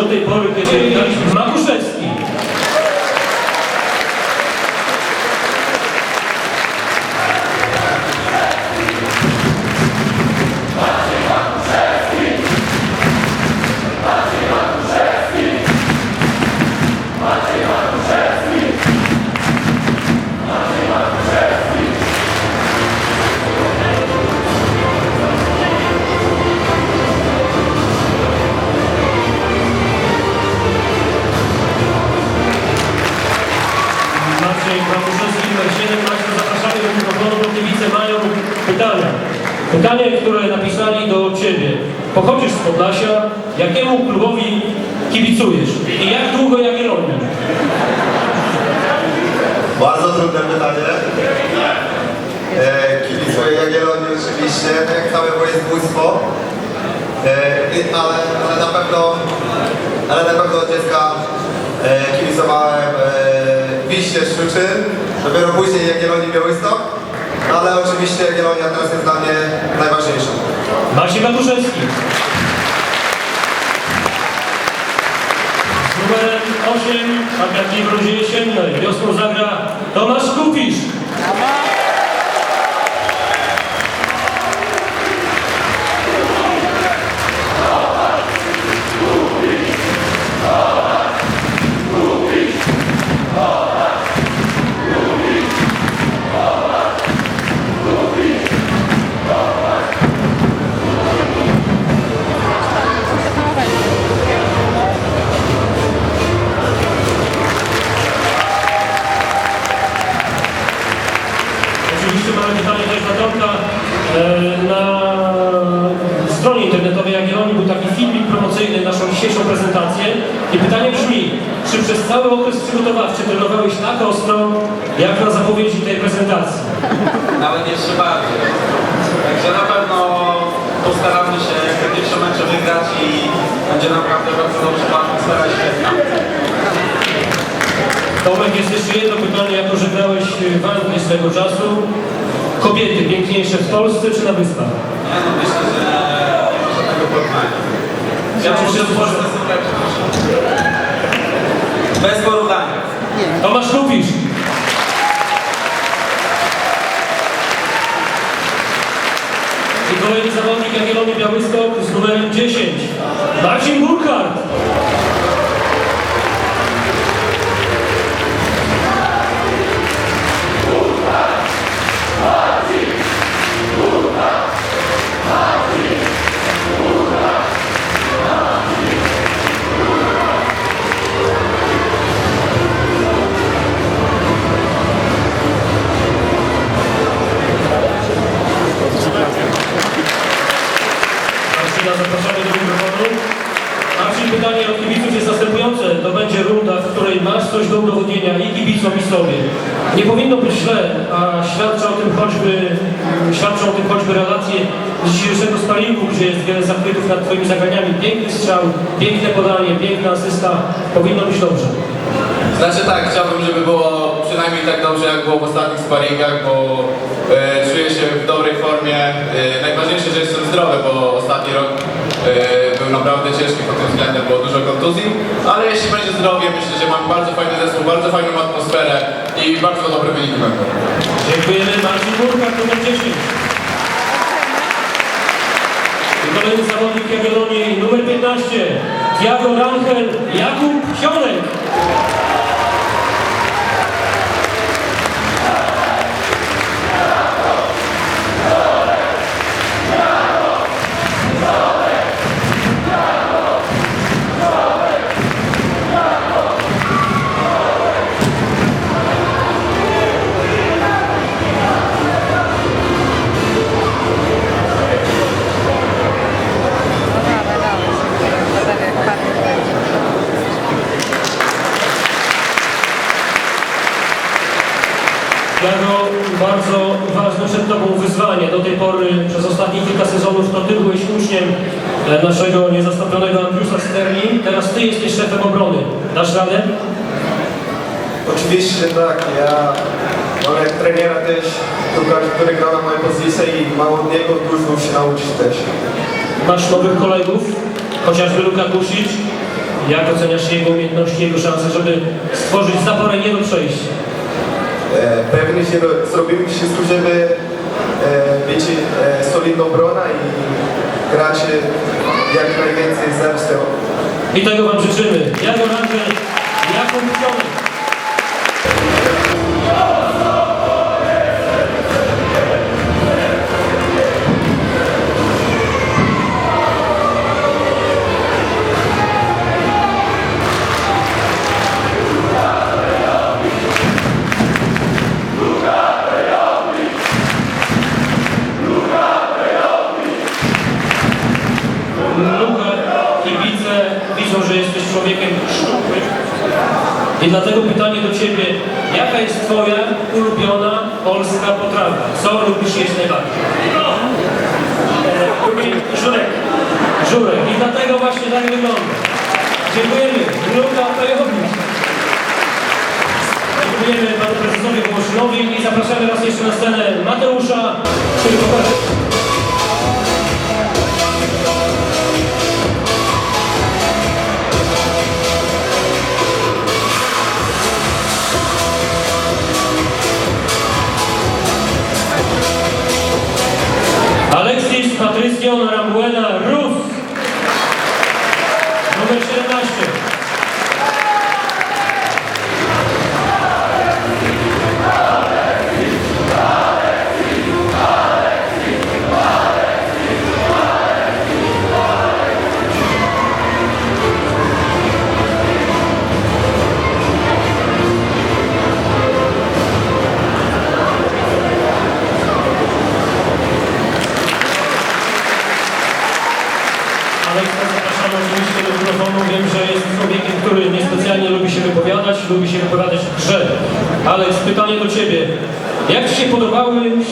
Otóż e, do oczywiście, jak całe województwo. E, ale, ale na pewno, ale na pewno od dziecka e, kibicowałem e, Wiśnie Szczuczyn, dopiero później Jagiellonii Białystok, ale oczywiście Jagiellonia teraz jest dla mnie najważniejsza. Maciej Makuszewski. Z numerem 8, tak jak i w rundzie jesiennej, wiosną zagra Tomasz Kupisz. Grałeś w Anglii swego czasu. Kobiety piękniejsze w Polsce czy na Wyspach? Ja no myślę, że nie ma żadnego porównania. Ja Znaczy, myślę, że Polsce są lepsze. Bez porównania. Tomasz Kupisz. I kolejny zawodnik Jagiellonii Białystok z numerem 10. Marcin Burkhardt. Do udowodnienia i kibicom, i sobie. Nie powinno być źle, a świadczą o tym choćby, świadczą o tym choćby relacje z dzisiejszego sparingu, gdzie jest wiele zachwytów nad Twoimi zagraniami. Piękny strzał, piękne podanie, piękna asysta. Powinno być dobrze. Znaczy tak, chciałbym, żeby było przynajmniej tak dobrze, jak było w ostatnich sparingach, bo e, czuję się w dobrej formie. E, najważniejsze, że jestem zdrowy, bo ostatni rok e, był naprawdę ciężki pod tym względem, było dużo kontuzji, ale jeśli będzie zdrowie, myślę, że mam bardzo fajny zespół, bardzo fajną atmosferę i bardzo dobre wyniki będą. Dziękujemy. Marcin Burkhardt, numer 10. I kolejny zawodnik Jagiellonii, numer 15. Tiago Rangel, Jakub Sionek. Tiago, bardzo ważne przed Tobą wyzwanie. Do tej pory przez ostatnie kilka sezonów to Ty byłeś uczniem e, naszego niezastąpionego Andriusa Sterling. Teraz Ty jesteś szefem obrony. Dasz radę? Oczywiście tak, ja Mamy jak trenera też, który grał na mojej pozycji i mało od niego dużo się nauczyć też. Masz nowych kolegów, chociażby Luka Kusic. Jak oceniasz jego umiejętności, jego szanse, żeby stworzyć zaporę nie do przejścia? E, pewnie się ro- zrobimy wszystko, żeby e, mieć e, solidną bronę i grać jak najwięcej zemstą. I tego Wam życzymy. Jago Dziękujemy. Luka Pejowicz. Dziękujemy Panu Prezesowi Wołoszynowi i zapraszamy raz jeszcze na scenę Mateusza. Alexis Patricio Rambuena.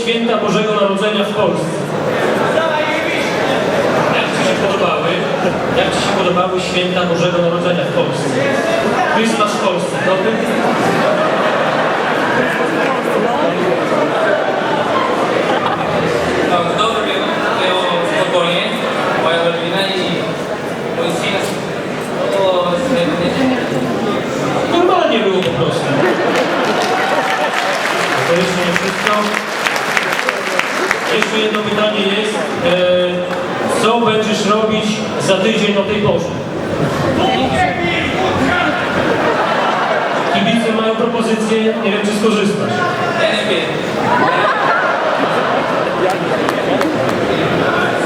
Święta Bożego Narodzenia w Polsce? Jak Ci się podobały? Jak Ci się podobały święta Bożego Narodzenia w Polsce? Christmas w Polsce, dobry? No, dobrze było, było spokojnie, moja rodzina i mój syn. To było świetnie. Normalnie było po prostu. To jeszcze nie wszystko. Jeszcze jedno pytanie jest. E, co będziesz robić za tydzień o tej porze? Kibice mają propozycję, nie wiem czy skorzystasz. Ja nie wiem.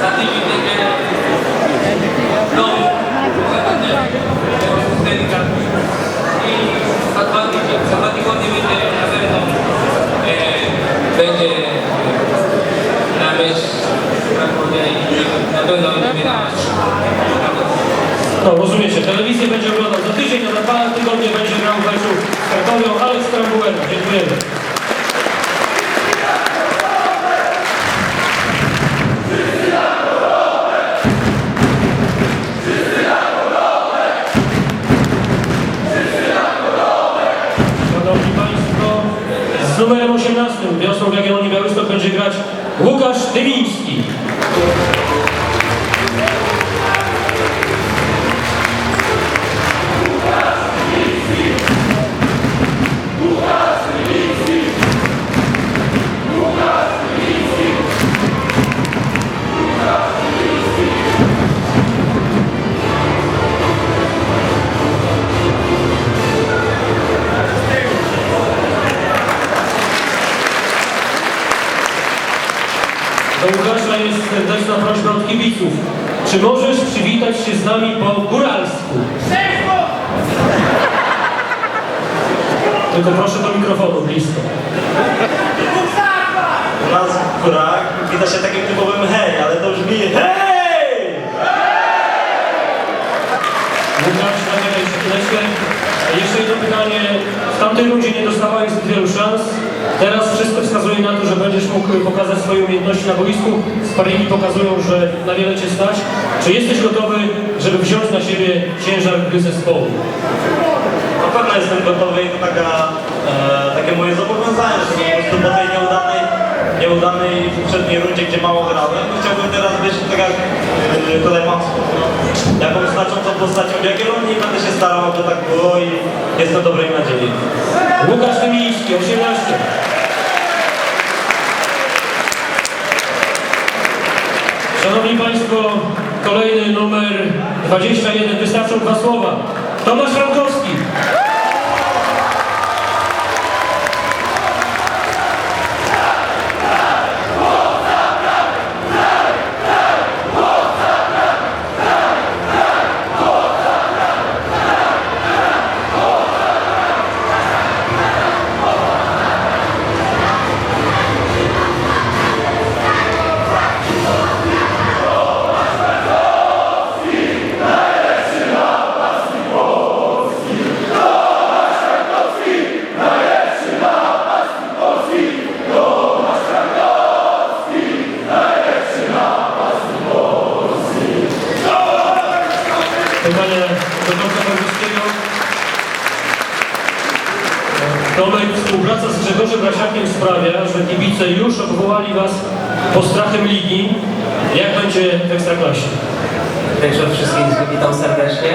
Za tydzień będzie nowy, Stenika. I za dwa tygodnie, za dwa tygodnie będzie na pewno e, będzie na mecz w Krakowie i na No rozumiecie, telewizję będzie oglądał za tydzień, a za dwa tygodnie będzie grał w meczu z Krakowią, Alex Trambuena. Dziękujemy. Szanowni Państwo, z numerem 18 wiosną w Jagiellonii Białystok będzie grać Łukasz Dymiński. Kibiców. Czy możesz przywitać się z nami po góralsku? Tylko proszę do mikrofonu, blisko. U nas w górach wita się takim typowym hej, ale to brzmi hej! Łukasz, chwileczkę. Jeszcze jedno pytanie. W tamtej rundzie nie dostawałeś zbyt wielu szans. Teraz wszystko wskazuje na to, że będziesz mógł pokazać swoje umiejętności na boisku. Sparingi pokazują, że na wiele Cię stać. Czy jesteś gotowy, żeby wziąć na siebie ciężar gry zespołu? na pewno jestem gotowy taka, e, takie moje zobowiązanie, że po prostu po tej nieudanej, poprzedniej rundzie, gdzie mało grałem, chciałbym teraz być tak jak e, tutaj pan wspomniał, jakąś znaczącą postacią Jagiellonii i będę się starał, aby tak było i jestem dobrej nadziei. Łukasz Wymiński, 18. Szanowni Państwo, kolejny numer 21, wystarczą dwa słowa. Tomasz Frankowski. Kibice już odwołali Was postrachem ligi. Jak będzie w Ekstraklasie? Także wszystkich witam serdecznie.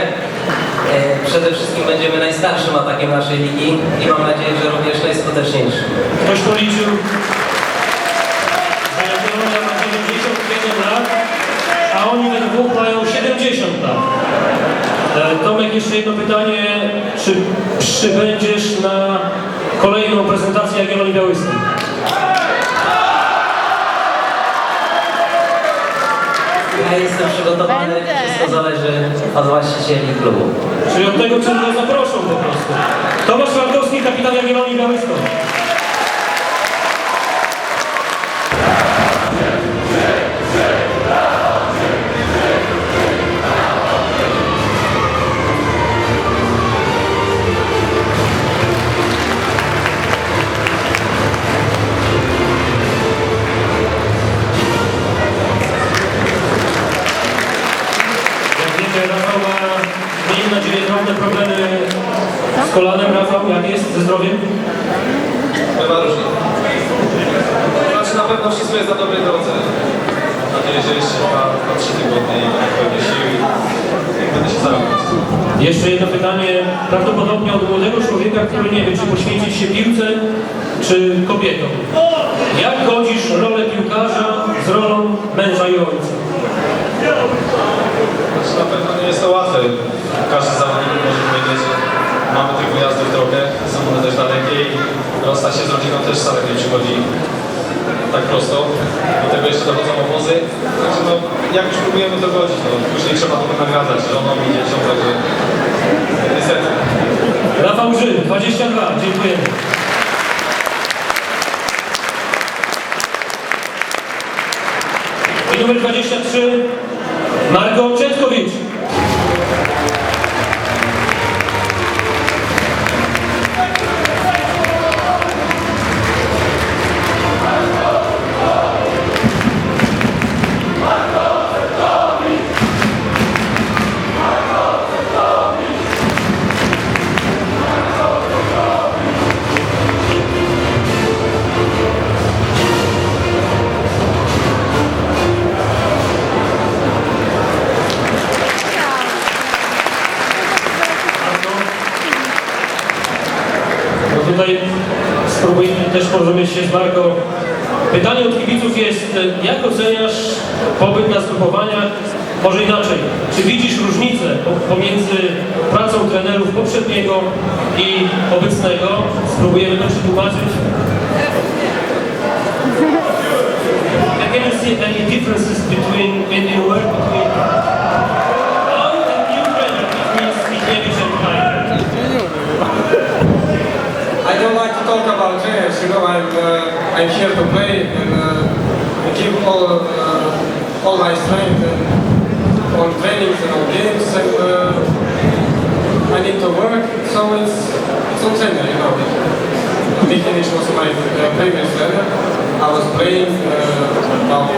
E, Przede wszystkim będziemy najstarszym atakiem naszej ligi i mam nadzieję, że również najskuteczniejszym. Ktoś policzył. Zajagiellonia ma 91 lat, a oni we dwóch mają 70 lat. E, Tomek, jeszcze jedno pytanie. Czy przybędziesz na kolejną prezentację Jagiellonii Białystok? Ja jestem przygotowany, wszystko zależy od właścicieli klubu. Czyli od tego, czy go zaproszą po prostu. Tomasz Frankowski, kapitan Jagiellonii Białystok. Piłce, czy kobietom. Jak godzisz rolę piłkarza z rolą męża i ojca? Znaczy na pewno nie jest to łatwe. Każdy zawodnik może powiedzieć, że mamy tych wyjazdów trochę, są one też dalekie i rozstać się z rodziną też wcale nie przychodzi tak prosto. Do tego jeszcze dochodzą obozy. Także no, jak już próbujemy to godzić, no, później trzeba to nagradzać żoną i dzieciom, także niestety. Rafał Żyd, 22, dziękujemy. I numer 23, Margo Czetkowicz. Pytanie od kibiców jest, jak oceniasz pobyt na zgrupowaniach? Może inaczej, czy widzisz różnicę po- pomiędzy pracą trenerów poprzedniego i obecnego? Spróbujemy to przetłumaczyć. Can you see any differences between when you work between talk you know, I'm, uh, I'm here to play and uh, give all, uh, all my strength and on trainings and on games and uh, I need to work, so it's, it's on trainer, you know. Mikinic was my uh, previous trainer. I was playing uh, about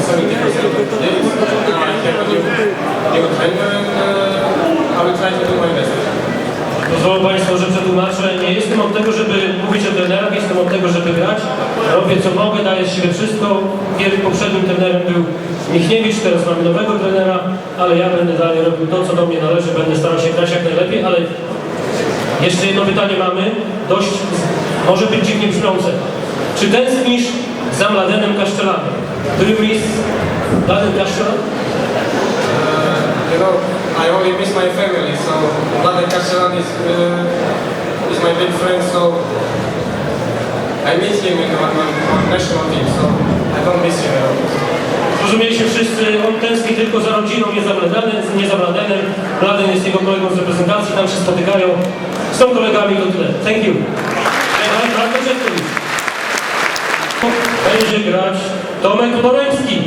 70% of the games. Now I have a new, new trainer and uh, I will try to do my best. Pozwolą Państwo, że przetłumaczę. Nie jestem od tego, żeby mówić o trenerach, jestem od tego, żeby grać. Robię co mogę, daję z siebie wszystko. Pierwszym poprzednim trenerem był Michniewicz, teraz mamy nowego trenera, ale ja będę dalej robił to, co do mnie należy. Będę starał się grać jak najlepiej, ale jeszcze jedno pytanie mamy, dość może być dziwnie brzmiące. Czy tęsknisz za Mladenem Kaszczelanem? You miss Mladen Kaszczelan? You know, I only miss my family, so Vlade Castellan is, uh, is my big friend, so I miss him in on, on, on national team, so I don't miss him at all. Zrozumieli się wszyscy, on tęskni tylko za rodziną, nie za Mladenem, nie za Mladenem. Mladen jest jego kolegą z reprezentacji, tam się spotykają. Są kolegami, to tyle. Thank you. Bardzo dziękuję. Będzie grać Tomek Poremski.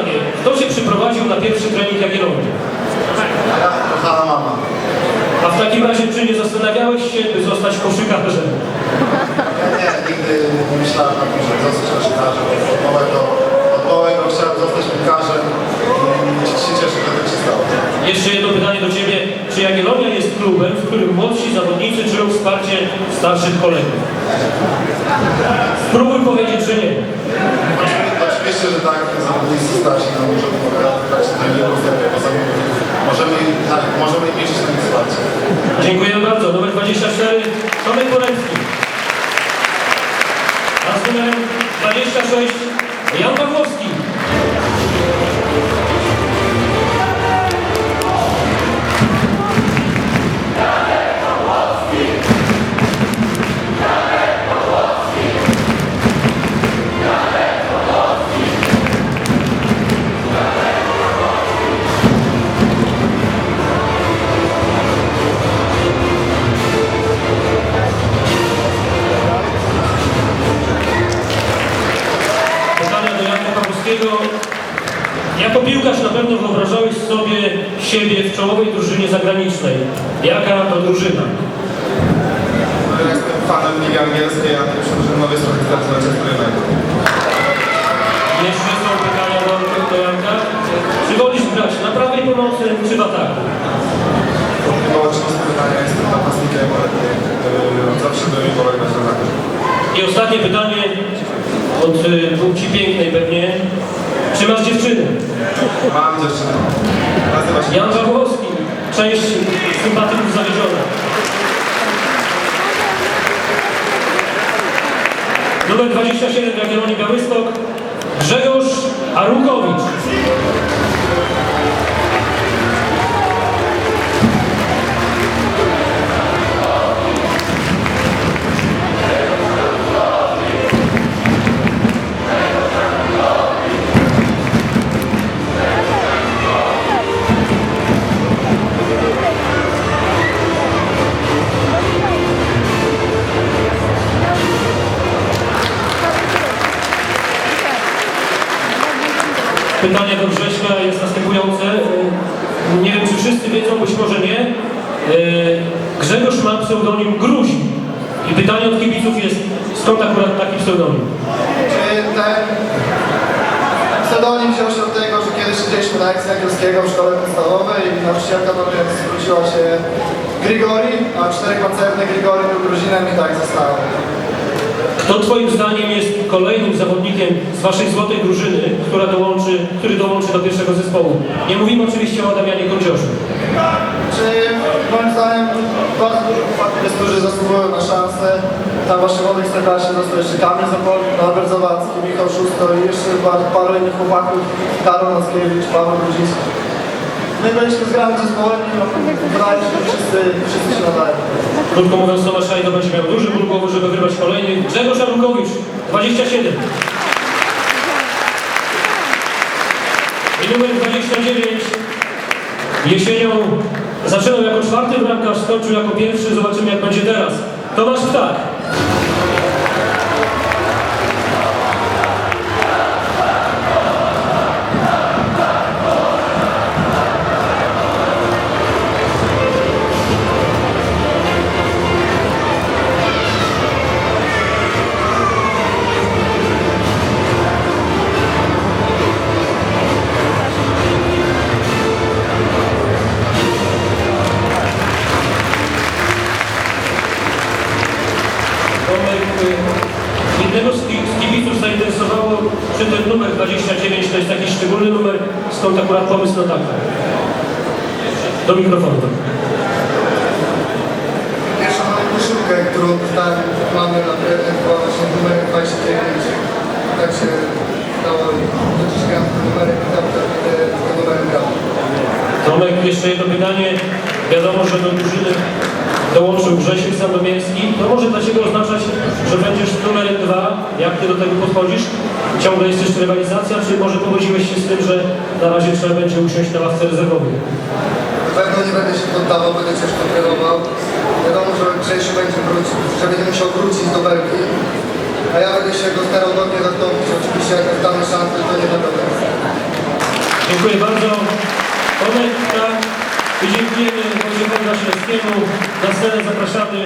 Takie. Kto się przyprowadził na pierwszy trening Jagiellonii? Ja, kochana mama. A w takim razie, czy nie zastanawiałeś się, by zostać koszykarzem? Ja nie, nigdy nie myślałem o tym, żeby zostać koszykarzem. Od małego, od małego chciałem zostać piłkarzem i się cieszę, że tak się stało. Jeszcze jedno pytanie do Ciebie. Czy Jagiellonia jest klubem, w którym młodsi zawodnicy czują wsparcie starszych kolegów? Spróbuj powiedzieć, że nie. Oczywiście, że tak, zawodnicy starsi nam muszą pomagać treningów, poza możemy, tak, możemy mieć takie wsparcie. Dziękuję bardzo. Numer 24, Tomek Poremski. A z numerem 26, Jan Pawłowski. Ostatnie pytanie od y, płci pięknej pewnie. Czy masz dziewczynę? Mam dziewczynę. Nazywa się Jan Pawłowski. Część sympatyków zawiedziona. Numer 27 Jagiellonii Białystok. Grzegorz Arłukowicz. Pytanie do Grześka jest następujące. Nie wiem, czy wszyscy wiedzą, być może nie. Y, Grzegorz ma pseudonim Gruzi. I pytanie od kibiców jest, skąd akurat taki pseudonim? Czy ten pseudonim wziął się od tego, że kiedyś siedzieliśmy na lekcji angielskiego w szkole podstawowej i nauczycielka do mnie zwróciła się Grigori, a czterech pancerny Grigori był Gruzinem i tak zostało. Kto Twoim zdaniem jest kolejnym zawodnikiem z Waszej złotej drużyny, która dołączy, który dołączy do pierwszego zespołu? Nie mówimy oczywiście o Adamianie Kądzioszu. Czy moim zdaniem bardzo dużo chłopaków jest, którzy zasługują na szansę. Tam właśnie młodych starszy został jeszcze Kamil Zapolnik, Albert Zawadzki, Michał Szusto i jeszcze pa- paru innych chłopaków, Karol Nackiewicz, Paweł Grudziński. My byliśmy zgrani zespołem i się, że wszyscy, wszyscy się nadają. Krótko mówiąc, Tomasz Szajdo będzie miał duży ból żeby wybrać kolejny. Grzegorz Arłukowicz, 27. I numer 29. Jesienią Zaczynał jako czwarty bramkarz, skończył jako pierwszy. Zobaczymy jak będzie teraz. Tomasz Ptak. Była właśnie numerem 29. Tak się stało i do dziś gram tym numerem i tam tym numerem grał. Tomek, jeszcze jedno pytanie. Wiadomo, że do drużyny dołączył Grzesiek Sandomierski. To może dla Ciebie oznaczać, że będziesz numerem dwa. Jak Ty do tego podchodzisz? Ciągle jest jeszcze rywalizacja, czy może pogodziłeś się z tym, że na razie trzeba będzie usiąść na ławce rezerwowej? Na pewno nie będę się poddawał, będę ciężko trenował. Że Grzesiu będzie wrócić, że będzie musiał wrócić do Belgii. A ja będę się go starał godnie zastąpić. Oczywiście jak dostanę szansę, to nie będę. Dziękuję bardzo. Tomek, tak. I dziękujemy Wojciechowi Wasilewskiemu. Na scenę zapraszamy